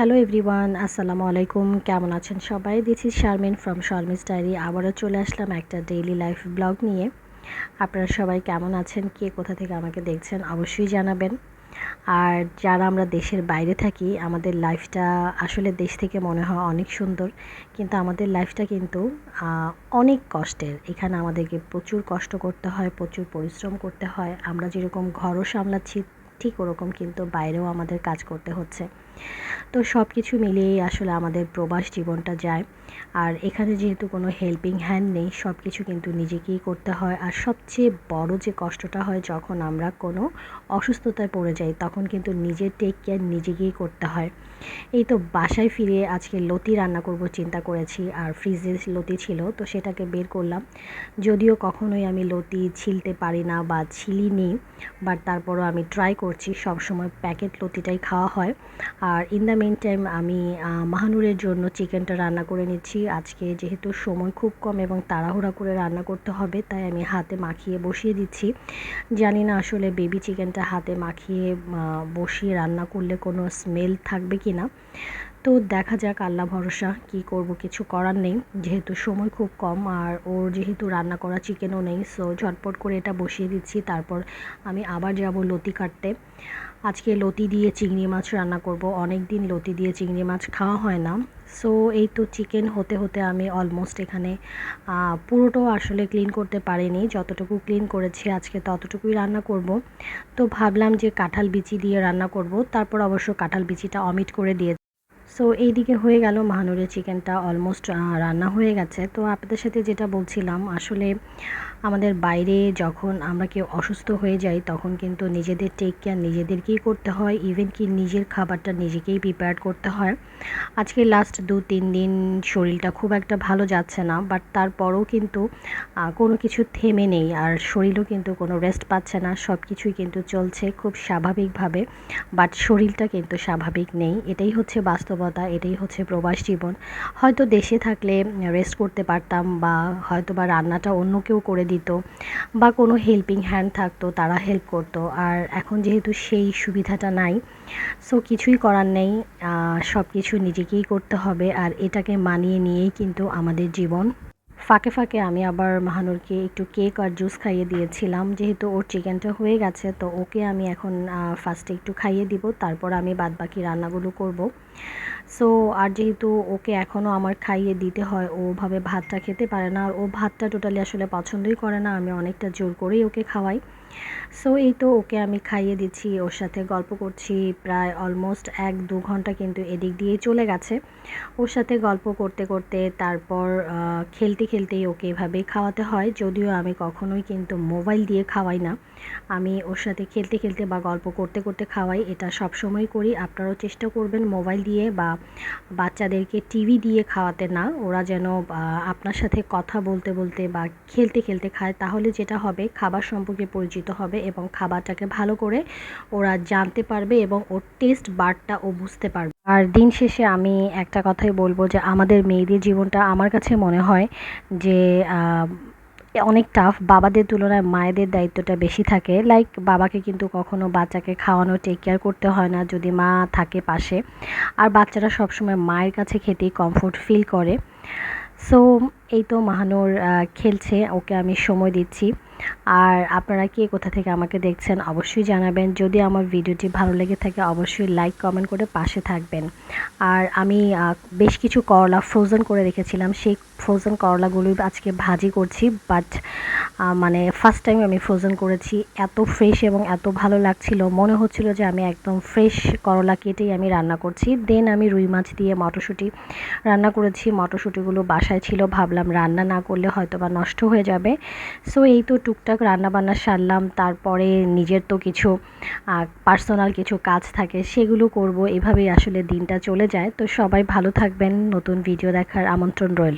Hello everyone আসসালামু আলাইকুম কেমন আছেন সবাই? This is Sharmin from Sharmin's diary আবারও চলে আসলাম একটা ডেইলি লাইফ ব্লগ নিয়ে। আপনারা সবাই কেমন আছেন? কে কোথা থেকে আমাকে দেখছেন? অবশ্যই জানাবেন। আর যারা আমরা দেশের বাইরে থাকি, আমাদের লাইফটা আসলে দেশ থেকে মনে হয় অনেক সুন্দর। কিন্তু আমাদের লাইফটা কিন্তু অনেক কষ্টের। এখানে আমাদেরকে প্রচুর কষ্ট করতে হয়, প্রচুর পরিশ্রম করতে হয়। আমরা যেরকম ঘরও সামলাচ্ছি, ঠিক ওরকম কিন্তু বাইরেও আমাদের কাজ করতে হচ্ছে। তো সব কিছু মিলিয়েই আসলে আমাদের প্রবাস জীবনটা যায়। আর এখানে যেহেতু কোনো হেল্পিং হ্যান্ড নেই সব কিছু কিন্তু নিজেকেই করতে হয়। আর সবচেয়ে বড় যে কষ্টটা হয় যখন আমরা কোনো অসুস্থতায় পড়ে যাই, তখন কিন্তু নিজের টেক কেয়ার নিজেকেই করতে হয়। এই তো বাসায় ফিরে আজকে লতি রান্না করব চিন্তা করেছি, আর ফ্রিজে লতি ছিল, তো সেটাকে বের করলাম। যদিও কখনোই আমি লতি ছিলতে পারি না বা ছিলিনি বাট তারপরও আমি ট্রাই করছি, সবসময় প্যাকেট লতিটাই খাওয়া হয়। আর ইন দ্য মেন টাইম আমি মাহানুরের জন্য চিকেনটা রান্না করে নিচ্ছি। আজকে যেহেতু সময় খুব কম এবং তাড়াহুড়া করে রান্না করতে হবে, তাই আমি হাতে মাখিয়ে বসিয়ে দিচ্ছি। জানি না আসলে বেবি চিকেনটা হাতে মাখিয়ে বসিয়ে রান্না করলে কোনো স্মেল থাকবে কি না তো দেখা যাক, আল্লাহ ভরসা, কি করব, কিছু করার নেই। যেহেতু সময় খুব কম, আর ওর যেহেতু রান্না করা চিকেনও নেই সো ঝটপট করে এটা বসিয়ে দিচ্ছি। তারপর আমি আবার যাব লতি কাটতে। আজকে লতি দিয়ে চিংড়ি মাছ রান্না করব। অনেক দিন লতি দিয়ে চিংড়ি মাছ খাওয়া হয় না। সো এই তো চিকেন হতে হতে আমি অলমোস্ট এখানে পুরোটাও আসলে ক্লিন করতে পারিনি। যতটুকু ক্লিন করেছি আজকে ততটুকুই রান্না করব। তো ভাবলাম যে কাঁঠাল বিচি দিয়ে রান্না করব। তারপর অবশ্য কাঁঠাল বিচিটা অমিট করে দিয়ে সো এইদিকে হয়ে গেল মাহানুরের চিকেনটা অলমোস্ট রান্না হয়ে গেছে। তো আপনাদের সাথে যেটা বলছিলাম, আসলে আমাদের বাইরে যখন আমরা কেউ অসুস্থ হয়ে যাই, তখন কিন্তু নিজেদের টেক কেয়ার নিজেদেরকেই করতে হয়। ইভেন কি নিজের খাবারটা নিজেকেই প্রিপেয়ার করতে হয়। আজকে লাস্ট দু, তিন দিন শরীরটা খুব একটা ভালো যাচ্ছে না বাট তারপরও কিন্তু কোনো কিছু থেমে নেই আর শরীরও কিন্তু কোনো রেস্ট পাচ্ছে না। সব কিছুই কিন্তু চলছে খুব স্বাভাবিকভাবে বাট শরীরটা কিন্তু স্বাভাবিক নেই। এটাই হচ্ছে বাস্তবতা, এটাই হচ্ছে প্রবাস জীবন। হয়তো দেশে থাকলে রেস্ট করতে পারতাম বা হয়তো বা রান্নাটা অন্য কেউ করে দিত বা কোনো হেল্পিং হ্যান্ড থাকতো, তারা হেল্প করতো। আর এখন যেহেতু সেই সুবিধাটা নাই সো কিছুই করার নেই সব কিছু নিজেকেই করতে হবে। আর এটাকে মানিয়ে নিয়েই কিন্তু আমাদের জীবন ফাঁকে ফাঁকে আমি আবার মাহানুরকে একটু কেক আর জুস খাইয়ে দিয়েছিলাম। যেহেতু ওর চিকেনটা হয়ে গেছে, তো ওকে আমি এখন ফার্স্টে একটু খাইয়ে দিব, তারপর আমি বাদ বাকি রান্নাগুলো করব। সো আর যেহেতু ওকে এখনও আমার খাইয়ে দিতে হয় ওভাবে ভাতটা খেতে পারে না, আর ও ভাতটা টোটালি আসলে পছন্দই করে না, আমি অনেকটা জোর করেই ওকে খাওয়াই। সো এই তো ওকে আমি খাইয়ে দিচ্ছি, ওর সাথে গল্প করছি, প্রায় অলমোস্ট এক দু ঘণ্টা কিন্তু এদিক দিয়ে চলে গেছে। ওর সাথে গল্প করতে করতে তারপর খেলতে খেলতেই ওকে এভাবেই খাওয়াতে হয়, যদিও আমি কখনোই কিন্তু মোবাইল দিয়ে খাওয়াই না। আমি ওর সাথে খেলতে খেলতে বা গল্প করতে করতে খাওয়াই, এটা সব সময় করি। আপনারাও চেষ্টা করবেন মোবাইল দিয়ে বা বাচ্চাদেরকে টিভি দিয়ে খাওয়াতে না। ওরা যেন আপনার সাথে কথা বলতে বলতে বা খেলতে খেলতে খায়, তাহলে যেটা হবে, খাবার সম্পর্কে পরিচিত হবে এবং খাবারটাকে ভালো করে ওরা জানতে পারবে এবং ওর টেস্ট বারটা ও বুঝতে পারবে। আর দিন শেষে আমি একটা কথাই বলব যে, আমাদের মেয়েদের জীবনটা আমার কাছে মনে হয় যে অনেক টাফ বাবাদের তুলনায় মায়েদের দায়িত্বটা বেশি থাকে। লাইক বাবাকে কিন্তু কখনো বাচ্চাকে খাওয়ানো টেক কেয়ার করতে হয় না যদি মা থাকে পাশে। আর বাচ্চারা সবসময় মায়ের কাছে খেতেই কমফোর্ট ফিল করে। সো এই তো মাহানুর খেলছে, ওকে আমি সময় দিচ্ছি। আর আপনারা কে কোথা থেকে আমাকে দেখছেন অবশ্যই জানাবেন। যদি আমার ভিডিওটি ভালো লেগে থাকে, অবশ্যই লাইক, কমেন্ট করে পাশে থাকবেন। আর আমি বেশ কিছু করলা ফ্রোজেন করে রেখেছিলাম। সেই ফ্রোজেন করলাগুলোই আজকে ভাজি করছি বাট মানে ফার্স্ট টাইম আমি ফ্রোজেন করেছি। এত ফ্রেশ এবং এত ভালো লাগছিল। মনে হচ্ছিল যে আমি একদম ফ্রেশ করলা কেটেই আমি রান্না করছি। দেন আমি রুই মাছ দিয়ে মটরশুঁটি রান্না করেছি। মটরশুঁটিগুলো বাসায় ছিল, ভাবলাম রান্না না করলে হয়তো বা নষ্ট হয়ে যাবে। সো এই তো টুকটাক রান্না বান্না সারলাম। তারপরে নিজের তো কিছু পার্সোনাল কিছু কাজ থাকে, সেগুলো করব। এভাবেই আসলে দিনটা চলে যায়। তো সবাই ভালো থাকবেন। নতুন ভিডিও দেখার আমন্ত্রণ রইল।